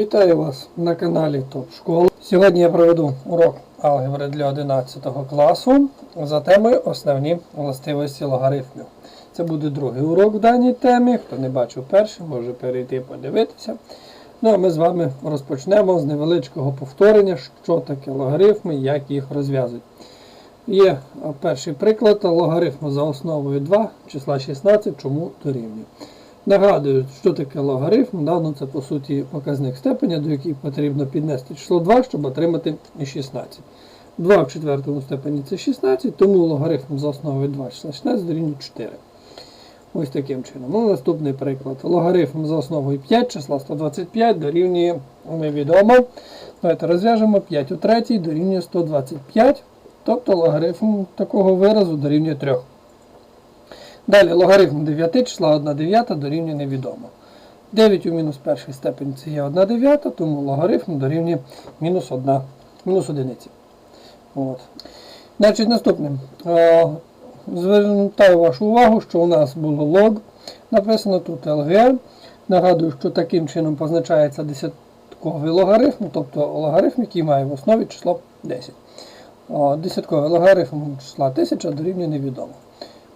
Вітаю вас на каналі ТОП Школа. Сьогодні я проведу урок алгебри для 11 класу за темою Основні властивості логарифмів. Це буде другий урок в даній темі. Хто не бачив перший, може перейти подивитися. Ну а ми з вами розпочнемо з невеличкого повторення, що таке логарифми, як їх розв'язують. Є перший приклад логарифму за основою 2 числа 16, чому дорівнює. Нагадую, що таке логарифм. Да? Ну, це по суті показник степеня, до яких потрібно піднести число 2, щоб отримати 16. 2 в четвертому степені це 16, тому логарифм за основою 2 числа 16 дорівнює 4. Ось таким чином. Ну, наступний приклад. Логарифм за основою 5 числа 125 дорівнює невідомо. Давайте розв'яжемо 5 у третій дорівнює 125. Тобто логарифм такого виразу дорівнює 3. Далі логарифм 9 числа 1 дев'ята дорівнює невідомо. 9 у мінус першій степені це є 1 дев'ята, тому логарифм дорівнює мінус 1, мінус одиниці. От. Значить, наступним. Е, Звертаю вашу увагу, що у нас було лог. Написано тут LGR. Нагадую, що таким чином позначається десятковий логарифм, тобто логарифм, який має в основі число 10. О, Десятковий логарифм числа 1000 дорівнює невідомо.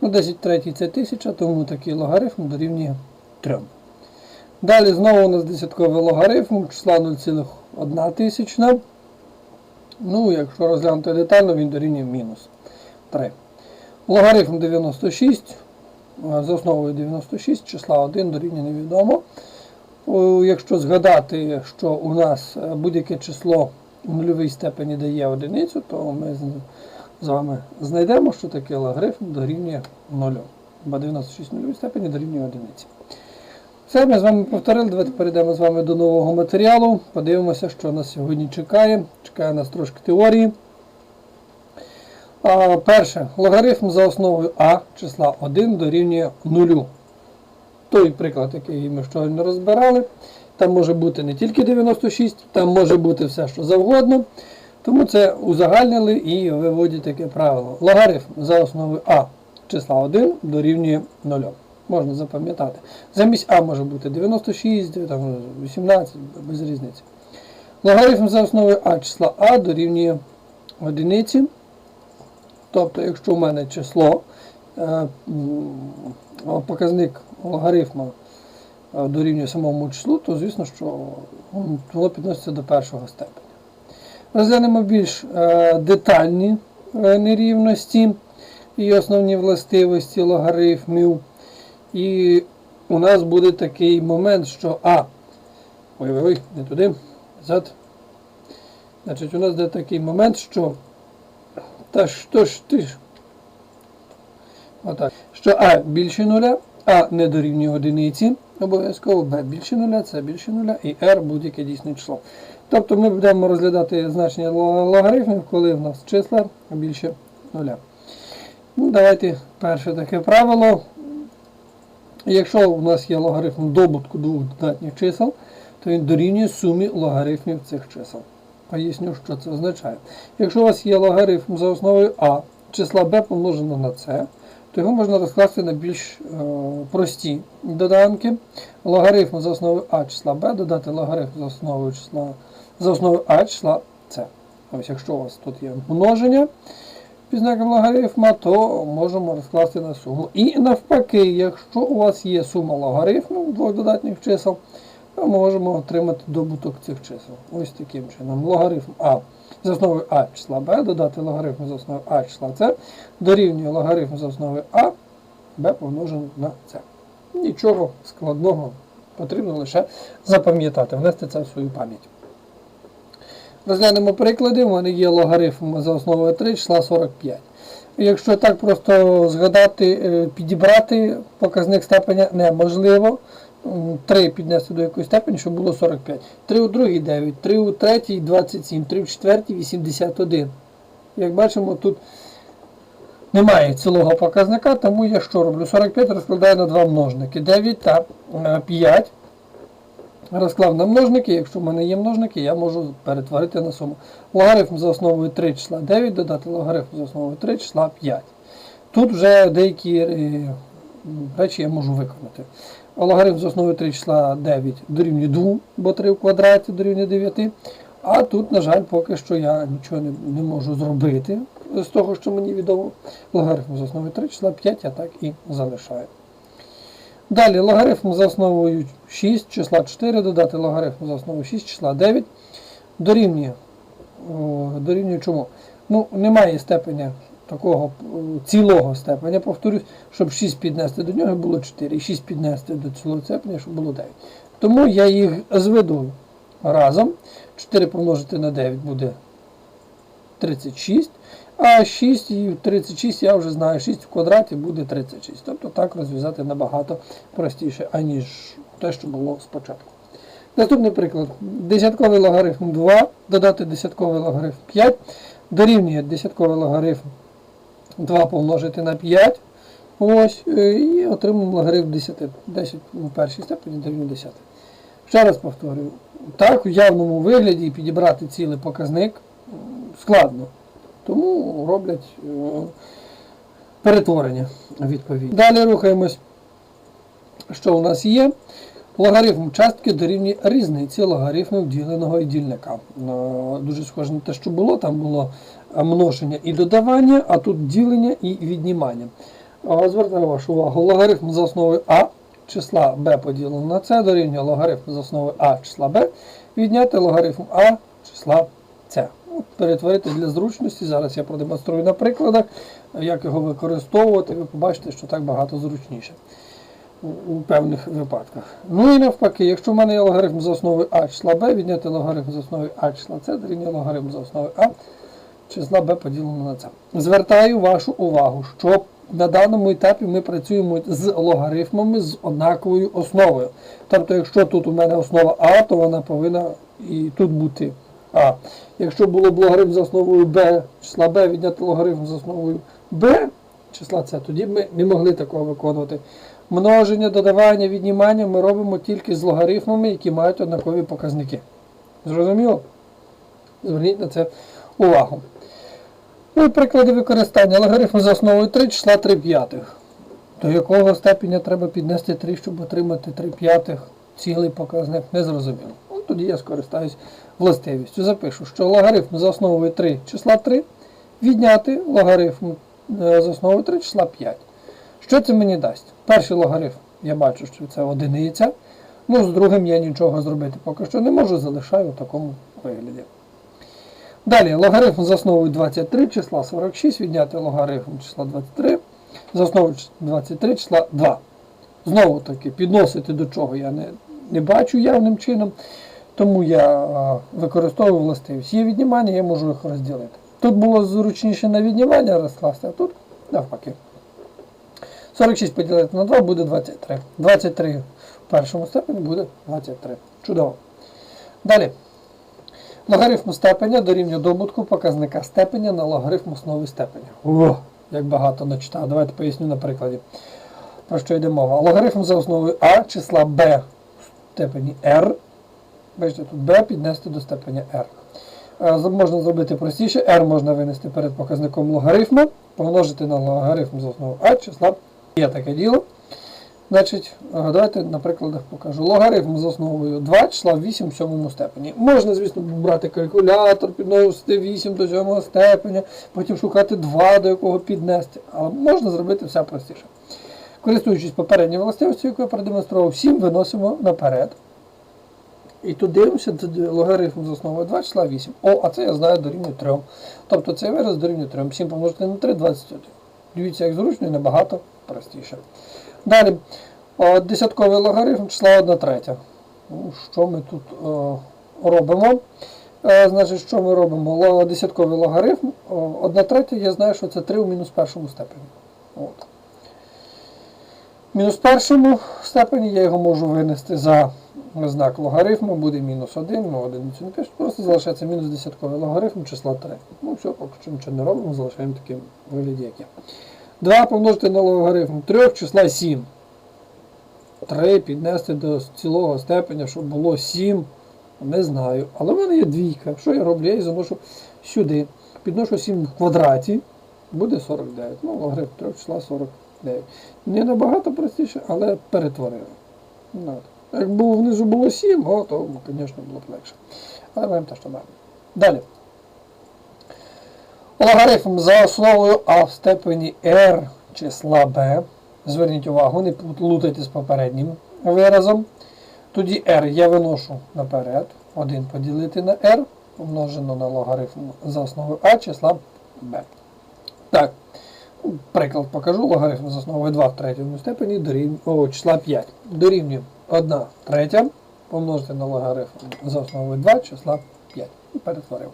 Ну, 10 третій це 1000, тому такий логарифм дорівнює 3. Далі знову у нас десятковий логарифм числа 0,1 тисячна. Ну, якщо розглянути детально, він дорівнює мінус 3. Логарифм 96. а, За основою 96 числа 1 дорівнює невідомо. Якщо згадати, що у нас е, будь-яке число в нульовій степені дає одиницю, то ми з- вами знайдемо, що таке логарифм дорівнює 0. Бо 96 нульовій степені дорівнює одиниці. Все, ми з вами повторили. Давайте перейдемо з вами до нового матеріалу. Подивимося, що нас сьогодні чекає. Чекає нас трошки теорії. Перше, логарифм за основою А числа 1 дорівнює 0. Той приклад, який ми щойно розбирали. Там може бути не тільки 96, там може бути все, що завгодно. Тому це узагальнили і виводять таке правило. Логарифм за основою А числа 1 дорівнює 0. Можна запам'ятати. Замість А може бути 96, там, 18, без різниці. Логарифм за основою А числа А дорівнює одиниці. Тобто, якщо в мене число, е, показник логарифму е, дорівнює самому числу, то звісно, що воно підноситься до першого степеня. Розглянемо більш е, детальні е, нерівності і основні властивості логарифмів. І у нас буде такий момент, що А. Ой-ой-ой, не туди. Назад. Значить, у нас буде такий момент, що. Та що ж ти ж? Отак. Що А більше нуля, А не дорівнює одиниці. Обов'язково Б більше нуля, С більше нуля і R будь-яке дійсне число. Тобто ми будемо розглядати значення логарифмів, коли в нас числа більше нуля. Ну, давайте перше таке правило. Якщо у нас є логарифм добутку двох додатніх чисел, то він дорівнює сумі логарифмів цих чисел. Поясню, що це означає. Якщо у вас є логарифм за основою А, числа b помножено на c, то його можна розкласти на більш е, прості доданки. Логарифм за основою А числа b додати логарифм за основою числа за основою А числа c. Ось якщо у вас тут є множення під знаком логарифма, то можемо розкласти на суму. І навпаки, якщо у вас є сума логарифмів двох додатніх чисел, ми можемо отримати добуток цих чисел. Ось таким чином. Логарифм А з основою А числа Б, додати логарифм з основою А числа С, дорівнює логарифм з основою А, Б помножено на С. Нічого складного, потрібно лише запам'ятати, внести це в свою пам'ять. Розглянемо приклади. У мене є логарифм за основою 3 числа 45. Якщо так просто згадати, е, підібрати показник степеня неможливо. 3 піднести до якоїсь степені, щоб було 45. 3 у другій 9, 3 у третій 27, 3 у четвертій 81. Як бачимо, тут немає цілого показника, тому я що роблю? 45 розкладаю на два множники. 9 та е, 5. Розклав на множники, якщо в мене є множники, я можу перетворити на суму. Логарифм за основою 3 числа 9, додати логарифм за основою 3 числа 5. Тут вже деякі е, речі я можу виконати. Логарифм з основи 3 числа 9 дорівнює 2, бо 3 в квадраті дорівнює 9. А тут, на жаль, поки що я нічого не, не можу зробити з того, що мені відомо. Логарифм з основи 3 числа 5 я так і залишаю. Далі логарифм за основою 6 числа 4 додати логарифм за основою 6 числа 9 дорівнює. Дорівнює чому? Ну, немає степеня такого е, цілого степеня, повторюсь, щоб 6 піднести до нього було 4, і 6 піднести до цілого степеня, щоб було 9. Тому я їх зведу разом. 4 помножити на 9 буде 36. А 6 і 36 я вже знаю, 6 в квадраті буде 36. Тобто так розв'язати набагато простіше, аніж те, що було спочатку. Наступний приклад. Десятковий логарифм 2, додати десятковий логарифм 5, дорівнює десятковий логарифм 2 помножити на 5. Ось, е, і отримаємо логарифм 10. 10 у першій степені дорівнює 10. Ще раз повторюю, так в явному вигляді підібрати цілий показник складно. Тому роблять е, перетворення відповідь. Далі рухаємось. Що у нас є? Логарифм частки дорівнює різниці логарифмів діленого і дільника. Е, Дуже схоже на те, що було. Там було е, множення і додавання, а тут ділення і віднімання. Звертаю вашу увагу, логарифм за основою А числа b поділено на c дорівнює логарифм з основи а числа b, відняти логарифм а числа c. От, перетворити для зручності. Зараз я продемонструю на прикладах, як його використовувати. Ви побачите, що так багато зручніше у, певних випадках. Ну і навпаки, якщо в мене є логарифм з основи а числа b, відняти логарифм з основи а числа c дорівнює логарифм з основи а числа b поділено на c. Звертаю вашу увагу, що на даному етапі ми працюємо з логарифмами з однаковою основою. Тобто, якщо тут у мене основа А, то вона повинна і тут бути А. Якщо було б логарифм за основою b, числа b відняти логарифм за основою b, числа С, тоді б ми не могли такого виконувати. Множення, додавання, віднімання ми робимо тільки з логарифмами, які мають однакові показники. Зрозуміло? Зверніть на це увагу. Ну і приклади використання. Логарифм за основою 3 числа 3 п'ятих. До якого степеня треба піднести 3, щоб отримати 3 п'ятих цілий показник? Не зрозуміло. Ну, тоді я скористаюсь властивістю. Запишу, що логарифм за основою 3 числа 3 відняти логарифм е, за основою 3 числа 5. Що це мені дасть? Перший логарифм, я бачу, що це одиниця. Ну, з другим я нічого зробити поки що не можу, залишаю в такому вигляді. Далі, логарифм з основою 23 числа 46, відняти логарифм числа 23, з основою 23 числа 2. Знову таки, підносити до чого я не, не бачу явним чином, тому я використовую властивість. Є віднімання, я можу їх розділити. Тут було зручніше на віднімання розкласти, а тут навпаки. 46 поділити на 2 буде 23. 23 в першому степені буде 23. Чудово. Далі. Логарифм степеня дорівнює добутку показника степеня на логарифм основи степеня. О, як багато начитав. Давайте поясню на прикладі. Про що йде мова. Логарифм за основою А числа b в степені r. Бачите, тут b піднести до степеня r. Е, Можна зробити простіше. r можна винести перед показником логарифму, помножити на логарифм за основою А числа. Є таке діло. Значить, е, давайте на прикладах покажу. Логарифм з основою 2 числа в 8 в сьомому степені. Можна, звісно, брати калькулятор, підносити 8 до 7 степеня, потім шукати 2, до якого піднести. Але можна зробити все простіше. Користуючись попередньою властивістю, яку я продемонстрував, 7 виносимо наперед. І тут дивимося, логарифм з основою 2 числа 8. О, а це я знаю дорівнює 3. Тобто цей вираз дорівнює 3. 7 помножити на 3 21. Дивіться, як зручно і набагато простіше. Далі, десятковий логарифм числа 1 третя. Ну, що ми тут о, робимо? Е, значить, що ми робимо? Десятковий логарифм, 1 третя, я знаю, що це 3 у мінус першому степені. От. Мінус першому степені я його можу винести за знак логарифму, буде мінус 1, ми одиницю не пишемо, просто залишається мінус десятковий логарифм числа 3. Ну все, поки що нічого не робимо, залишаємо таким вигляді, як є. 2 помножити на логарифм 3 числа 7. 3 піднести до цілого степеня, щоб було 7. Не знаю. Але в мене є двійка. Що я роблю? Я її заношу сюди. Підношу 7 в квадраті, буде 49. Ну, логарифм 3 числа 49. Не набагато простіше, але перетворили. Ну. Якби внизу було 7, о, то, звісно, було б легше. Але маємо те, що маємо. Далі. Логарифм за основою А в степені R числа b. Зверніть увагу, не плутайте з попереднім виразом. Тоді r я виношу наперед. 1 поділити на r, помножено на логарифм за основою А числа b. Так, приклад покажу. Логарифм за основою 2 в третьому степені дорівнює, о, числа 5. Дорівнює 1 третя помножити на логарифм за основою 2 числа 5. І перетворив.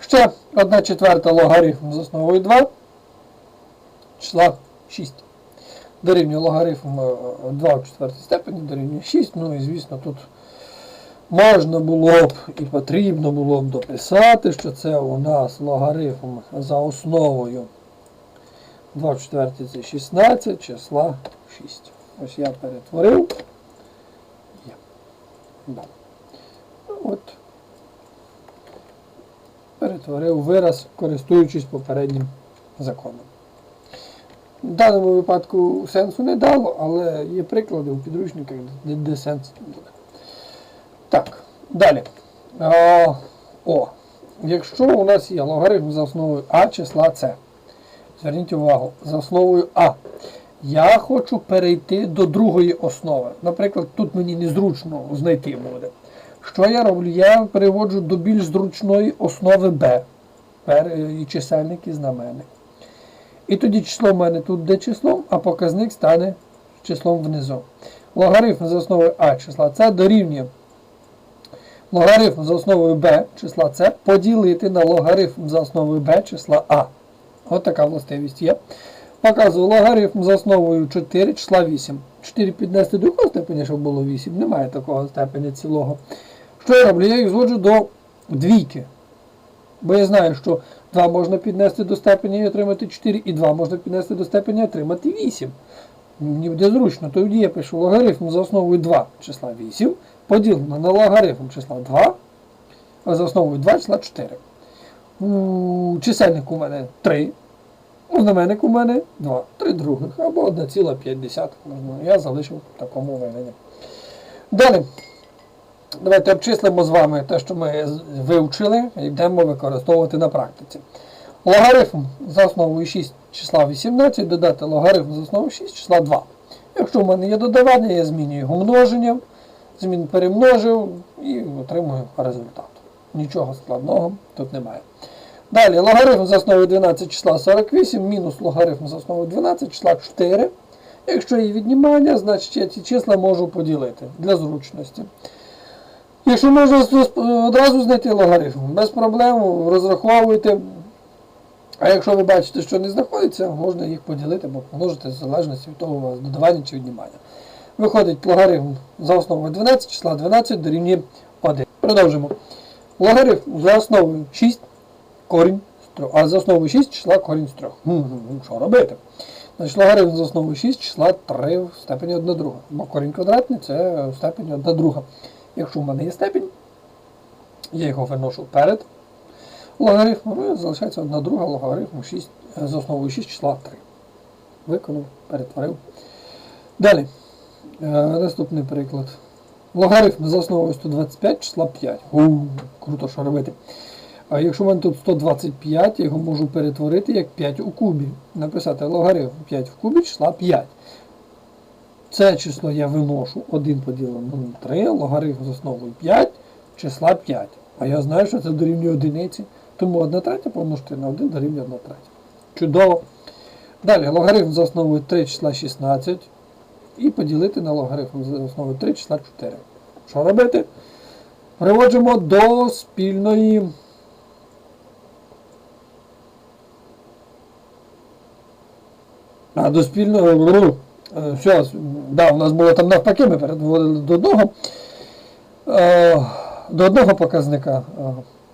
Ще 1 четверта логарифм з основою 2 числа 6. Дорівнює логарифм е, 2 в четвертій степені, дорівнює 6. Ну і звісно, тут можна було б і потрібно було б дописати, що це у нас логарифм за основою 2 в четвертій це 16 числа 6. Ось я перетворив. Є. Да. От перетворив вираз, користуючись попереднім законом. В даному випадку сенсу не дало, але є приклади у підручниках, де, де сенс буде. Так, далі. О, якщо у нас є логарифм за основою А числа С, зверніть увагу, за основою А. Я хочу перейти до другої основи. Наприклад, тут мені незручно знайти буде. Що я роблю? Я переводжу до більш зручної основи b. Пер- І чисельник і знаменник. І тоді число в мене тут буде числом, а показник стане числом внизу. Логарифм за основою А числа С дорівнює логарифм за основою b числа С поділити на логарифм за основою b числа А. От така властивість є. Показую логарифм за основою 4 числа 8. 4 піднести до якого степеня, щоб було 8. Немає такого степеня цілого. Що я роблю? Я їх зводжу до двійки. Бо я знаю, що 2 можна піднести до степені і отримати 4, і 2 можна піднести до степені і отримати 8. Мені буде зручно. Тоді я пишу логарифм за основою 2 числа 8, поділено на логарифм числа 2, а за основою 2 числа 4. У чисельник у мене 3. У знаменник у мене 2. 3 других або 1,5. Я залишив в такому вигляді. Далі. Давайте обчислимо з вами те, що ми вивчили і йдемо використовувати на практиці. Логарифм за основою 6 числа 18 додати логарифм за основою 6 числа 2. Якщо в мене є додавання, я змінюю його множенням, змін перемножив і отримую результат. Нічого складного тут немає. Далі логарифм за основою 12 числа 48 мінус логарифм за основою 12 числа 4. Якщо є віднімання, значить я ці числа можу поділити для зручності. Якщо можна одразу знайти логарифм, без проблем розраховуйте. А якщо ви бачите, що не знаходиться, можна їх поділити або помножити в залежності від того, у вас додавання чи віднімання. Виходить логарифм за основою 12 числа 12 дорівнює 1. Продовжимо. Логарифм за основою 6 корінь з 3. А за основою 6 числа корінь з 3. Що робити? Значить, логарифм за основою 6 числа 3 в степені 1 друга. Бо корінь квадратний це в степені 1 друга. Якщо в мене є степінь, я його виношу перед логарифмом, ну і залишається 1 друга логарифму 6, е, за основою 6 числа 3. Виконав, перетворив. Далі. Е, наступний приклад. Логарифм за основою 125 числа 5. У, круто, що робити. А якщо в мене тут 125, я його можу перетворити як 5 у кубі. Написати логарифм 5 в кубі числа 5. Це число я виношу 1 поділено на 3, логарифм з основою 5, числа 5. А я знаю, що це дорівнює одиниці, тому 1 третя помножити на 1 дорівнює 1 третя. Чудово. Далі логарифм за основою 3 числа 16 і поділити на логарифм за основою 3 числа 4. Що робити? Приводжимо до спільної. А, до спільного. Е, Все, да, у нас було там навпаки, ми переводили до одного. е, До одного показника. е,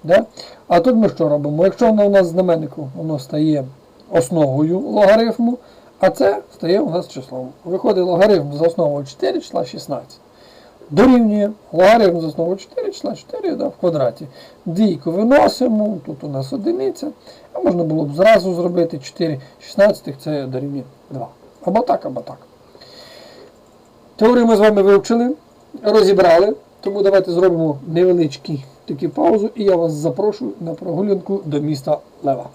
Да? А тут ми що робимо? Якщо воно у нас знаменнику воно стає основою логарифму, а це стає у нас числом. Виходить логарифм за основою 4 числа 16. Дорівнює логарифм за основою 4 числа 4 да, в квадраті. Двійку виносимо, тут у нас одиниця. А можна було б зразу зробити 4 16 це дорівнює 2. Або так, або так. Теорію ми з вами вивчили, розібрали, тому давайте зробимо невеличкий таку паузу і я вас запрошую на прогулянку до міста Лева.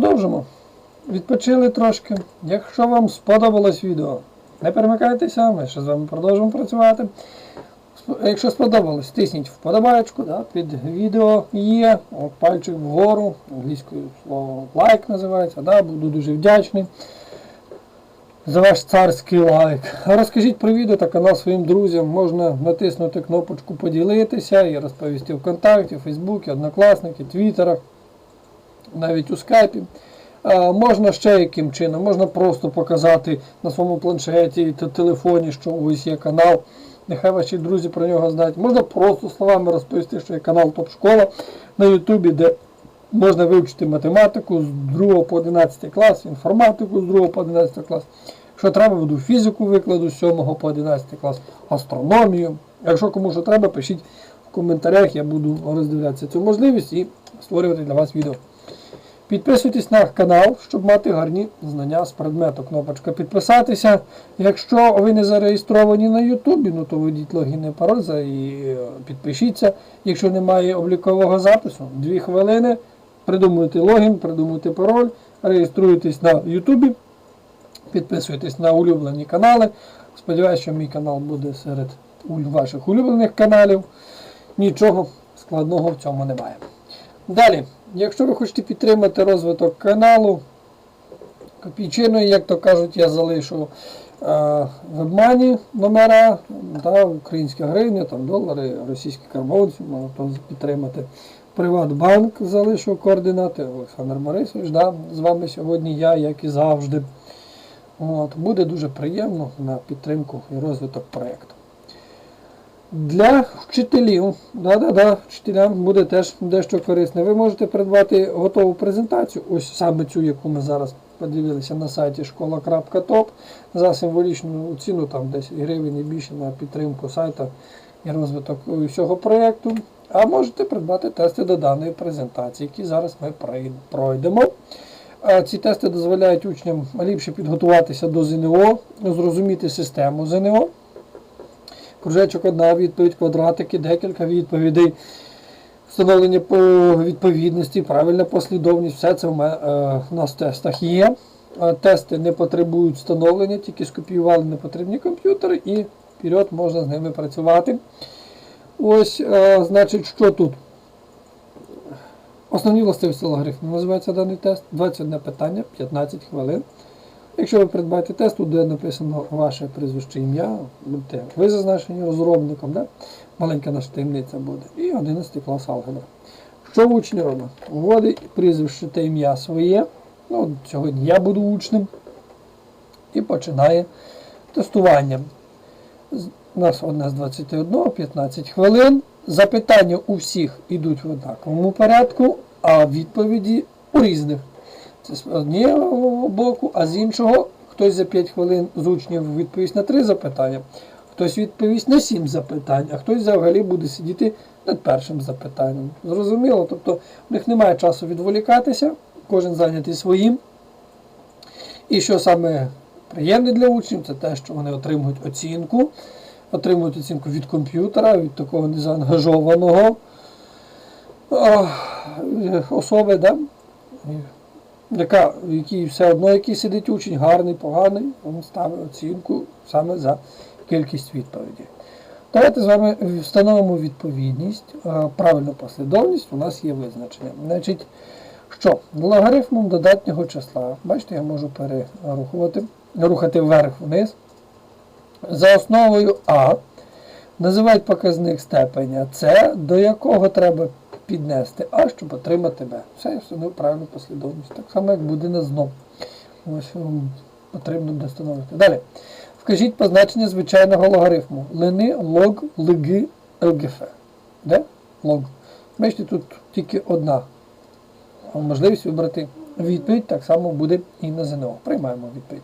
Продовжимо. Відпочили трошки. Якщо вам сподобалось відео, не перемикайтеся, ми ще з вами продовжимо працювати. Якщо сподобалось, тисніть вподобайку, да, під відео є, пальчик вгору, англійською слово лайк називається, да, буду дуже вдячний за ваш царський лайк. Розкажіть про відео та канал своїм друзям. Можна натиснути кнопочку поділитися і розповісти ВКонтакті, Фейсбуці, Однокласники, Твіттерах навіть у скайпі. Можна ще яким чином, можна просто показати на своєму планшеті та телефоні, що ось є канал. Нехай ваші друзі про нього знають. Можна просто словами розповісти, що є канал Топ-школа на Ютубі, де можна вивчити математику з 2 по 11 клас, інформатику з 2 по 11 клас. Якщо треба, буду фізику викладу з 7 по 11 клас, астрономію. Якщо кому що треба, пишіть в коментарях, я буду роздивлятися цю можливість і створювати для вас відео. Підписуйтесь на канал, щоб мати гарні знання з предмету. Кнопочка підписатися. Якщо ви не зареєстровані на Ютубі, ну то введіть логін і пароль і е, підпишіться. Якщо немає облікового запису, 2 хвилини. Придумуйте логін, придумуйте пароль, реєструйтесь на Ютубі, підписуйтесь на улюблені канали. Сподіваюсь, що мій канал буде серед ваших улюблених каналів. Нічого складного в цьому немає. Далі, якщо ви хочете підтримати розвиток каналу, копійчиною, як то кажуть, я залишу е, в обмані номера, та, українські гривні, там, долари, російські карбонці, можна підтримати. Приватбанк залишу координати. Олександр Борисович, да, з вами сьогодні я, як і завжди. От, буде дуже приємно на підтримку і розвиток проєкту. Для вчителів, да-да-да, вчителям буде теж дещо корисне. Ви можете придбати готову презентацію, ось саме цю, яку ми зараз подивилися на сайті школа.топ за символічну ціну, там 10 гривень і більше на підтримку сайта і розвиток всього проєкту. А можете придбати тести до даної презентації, які зараз ми пройдемо. Ці тести дозволяють учням ліпше підготуватися до ЗНО, зрозуміти систему ЗНО. Кружечок одна відповідь, квадратики, декілька відповідей, встановлення по відповідності, правильна послідовність, все це в е, нас в тестах є. Е, Тести не потребують встановлення, тільки скопіювали непотрібні комп'ютери і вперед можна з ними працювати. Ось, е, значить, що тут? Основні властивості логарифму називається даний тест. 21 питання, 15 хвилин. Якщо ви придбаєте тест, тут де написано ваше прізвище ім'я, будете ви зазначені розробником, да? маленька наша таємниця буде. І 11 клас алгебра. Що учень робить? Вводить прізвище та ім'я своє. Ну, сьогодні я буду учнем. І починає тестування. У нас одне з 21, 15 хвилин. Запитання у всіх йдуть в однаковому порядку, а відповіді у різних. Це з одного боку, а з іншого хтось за 5 хвилин з учнів відповість на 3 запитання, хтось відповість на 7 запитань, а хтось взагалі буде сидіти над першим запитанням. Зрозуміло? Тобто в них немає часу відволікатися, кожен зайнятий своїм. І що саме приємне для учнів, це те, що вони отримують оцінку, отримують оцінку від комп'ютера, від такого незаангажованого е, особи, да? Яка, в якій все одно який сидить учень, гарний, поганий, він ставить оцінку саме за кількість відповідей. Давайте з вами встановимо відповідність, правильну послідовність у нас є визначення. Значить, що логарифмом додатнього числа, бачите, я можу перерухувати, рухати вверх-вниз. За основою А Називають показник степеня С, до якого треба піднести А, щоб отримати Б. Все, я встановив правильну послідовність. Так само, як буде на знов. Ось вам потрібно буде. Далі. Вкажіть позначення звичайного логарифму. Лини, лог, лги, ЛГФ. Де? Лог. Бачите, тут тільки одна можливість вибрати відповідь, так само буде і на ЗНО. Приймаємо відповідь.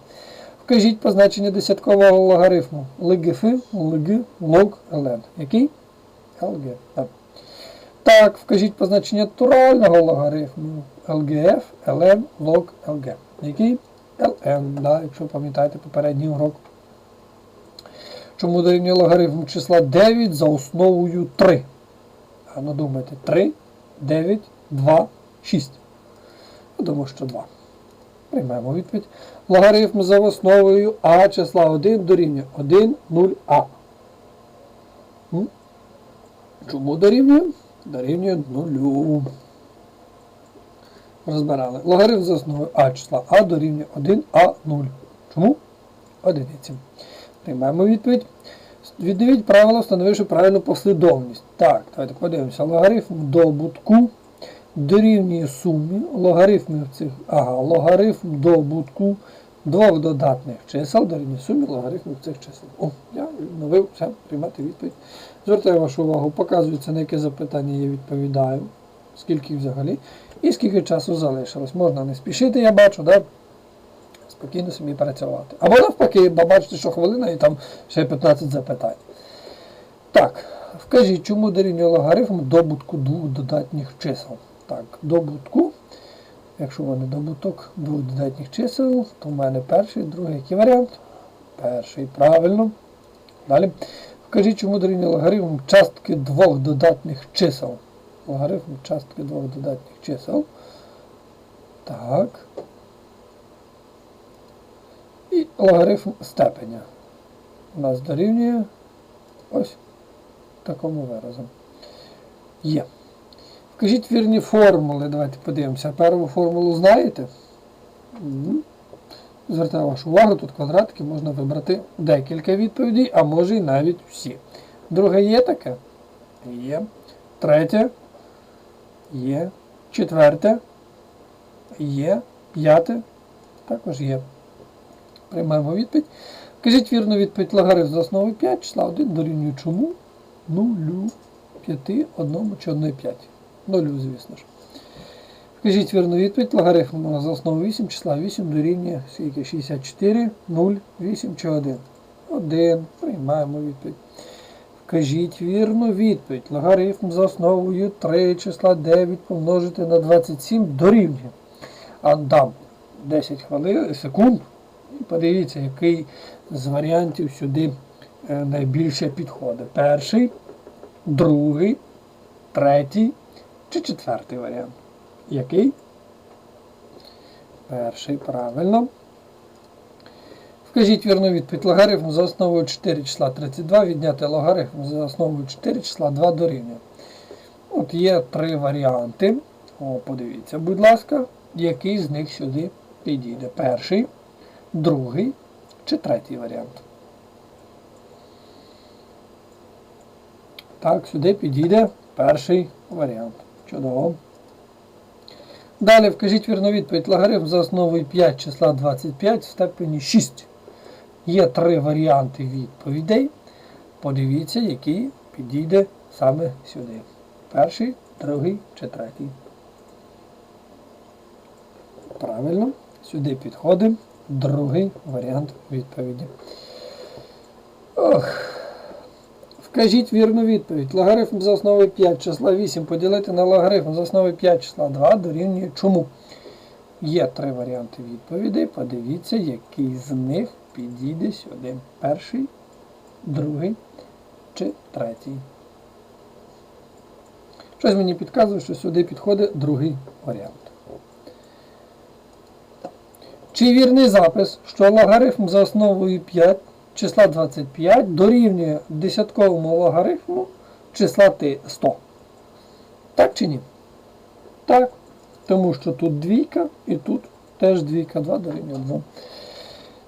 Вкажіть позначення десяткового логарифму. ЛГФ, ЛГ, лог, ЛН. Який? ЛГ. Так. Так, вкажіть позначення турального логарифму. ЛГФ, ЛН, лог, ЛГ. Який? ЛН, да, якщо пам'ятаєте попередній урок. Чому дорівнює логарифм числа 9 за основою 3? А ну думайте, 3, 9, 2, 6. Я думаю, що 2. Приймемо відповідь. Логарифм за основою А числа 1 дорівнює 1, 0, А. Чому дорівнює? Дорівнює 0. Розбирали. Логарифм за основою А числа А дорівнює 1, А, 0. Чому? Одиниці. Приймаємо відповідь. Відновіть правило, встановивши правильну послідовність. Так, давайте подивимося. Логарифм добутку дорівнює сумі логарифмів цих. Ага, логарифм добутку двох додатних чисел дорівнює сумі логарифмів цих чисел. О, я відновив все, приймати відповідь. Звертаю вашу увагу, показується, на яке запитання я відповідаю, скільки взагалі, і скільки часу залишилось. Можна не спішити, я бачу, да? спокійно собі працювати. Або навпаки, бачите, що хвилина і там ще 15 запитань. Так, вкажіть, чому дорівнює логарифм добутку двох додатніх чисел. Так, добутку. Якщо в мене добуток двох додатніх чисел, то в мене перший, другий який варіант? Перший, правильно. Далі. Вкажіть, чому дорівнює логарифм частки двох додатних чисел. Логарифм частки двох додатних чисел. Так. І логарифм степеня. У нас дорівнює ось такому виразу. Є. Вкажіть вірні формули. Давайте подивимося. Першу формулу знаєте? Звертаю вашу увагу, тут квадратики можна вибрати декілька відповідей, а може і навіть всі. Друге є таке? Є. Третє. Є. Четверте. Є. П'яте. Також є. Приймаємо відповідь. Вкажіть вірну відповідь логарифм за основою 5, числа 1 дорівнює чому? Нулю, 5, 1 чи 1 5. Нулю, звісно ж. Вкажіть вірну відповідь логарифм за основою 8, числа 8 дорівнює скільки? 64, 0, 8 чи 1. 1. Приймаємо відповідь. Вкажіть вірну відповідь. Логарифм за основою 3 числа 9 помножити на 27 дорівнює. Дам 10 хвилин, секунд. І подивіться, який з варіантів сюди е, найбільше підходить. Перший, другий, третій чи четвертий варіант. Який? Перший, правильно. Вкажіть вірну відповідь. Логарифм за основою 4 числа 32 відняти логарифм за основою 4 числа 2 дорівнює. От є три варіанти. О, подивіться, будь ласка, який з них сюди підійде. Перший, другий чи третій варіант. Так, сюди підійде перший варіант. Чудово. Далі вкажіть вірну відповідь. Логарифм за основою 5 числа 25 в степені 6. Є три варіанти відповідей. Подивіться, який підійде саме сюди. Перший, другий чи третій. Правильно, сюди підходить другий варіант відповіді. Ох. Вкажіть вірну відповідь. Логарифм за основою 5 числа 8 поділити на логарифм за основою 5 числа 2 дорівнює чому? Є три варіанти відповідей. Подивіться, який з них підійде сюди. Перший, другий чи третій. Щось мені підказує, що сюди підходить другий варіант. Чи вірний запис, що логарифм за основою 5 числа 25 дорівнює десятковому логарифму числа 100? Так чи ні? Так. Тому що тут двійка і тут теж двійка 2 дорівнює 2.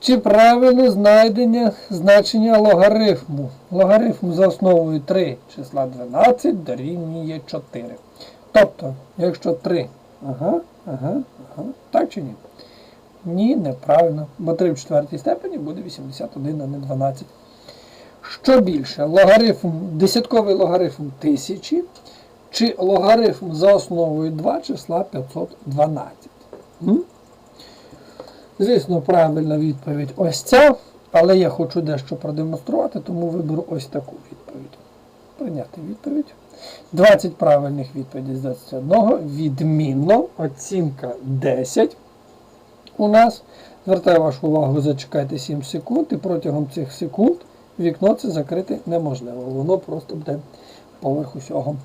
Чи правильно знайдення значення логарифму? Логарифм за основою 3 числа 12 дорівнює 4. Тобто, якщо 3, ага, ага, ага, так чи ні? Ні, неправильно, бо 3 в четвертій степені буде 81, а не 12. Що більше, логарифм, десятковий логарифм 1000 чи логарифм за основою 2 числа 512? М? Звісно, правильна відповідь ось ця, але я хочу дещо продемонструвати, тому виберу ось таку відповідь. Прийняти відповідь. 20 правильних відповідей з 21. Відмінно. Оцінка 10 у нас. Звертаю вашу увагу, зачекайте 7 секунд, і протягом цих секунд вікно це закрити неможливо. Воно просто буде поверх усього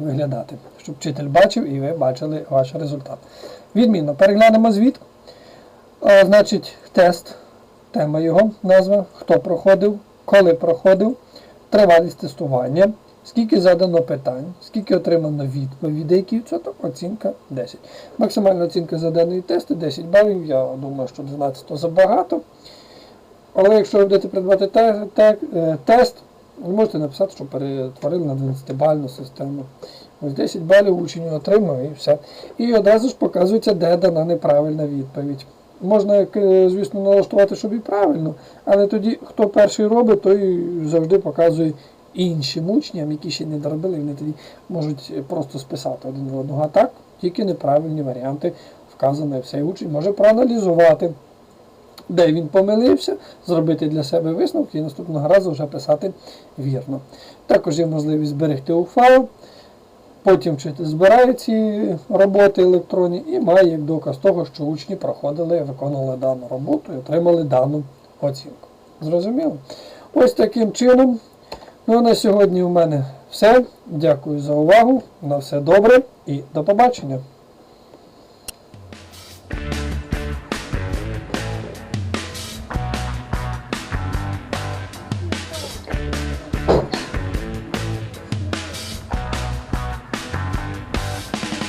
виглядати, щоб вчитель бачив і ви бачили ваш результат. Відмінно, переглянемо звіт. А, значить, тест, тема його, назва, хто проходив, коли проходив, тривалість тестування, скільки задано питань, скільки отримано відповідей, який відсоток, оцінка 10. Максимальна оцінка за даний тест 10 балів. Я думаю, що 12 то забагато. Але якщо ви будете придбати те, те, е, тест, ви можете написати, що перетворили на 12-бальну систему. Ось 10 балів учень отримав і все. І одразу ж показується, де дана неправильна відповідь. Можна, е, звісно, налаштувати, щоб і правильно, але тоді, хто перший робить, той завжди показує іншим учням, які ще не доробили, вони тоді можуть просто списати один в одного. А так, тільки неправильні варіанти вказані все. Учень може проаналізувати, де він помилився, зробити для себе висновки і наступного разу вже писати вірно. Також є можливість зберегти у файл. Потім вчитель збирає ці роботи електронні і має як доказ того, що учні проходили, виконували дану роботу і отримали дану оцінку. Зрозуміло? Ось таким чином. Ну на сьогодні у мене все. Дякую за увагу. На все добре і до побачення.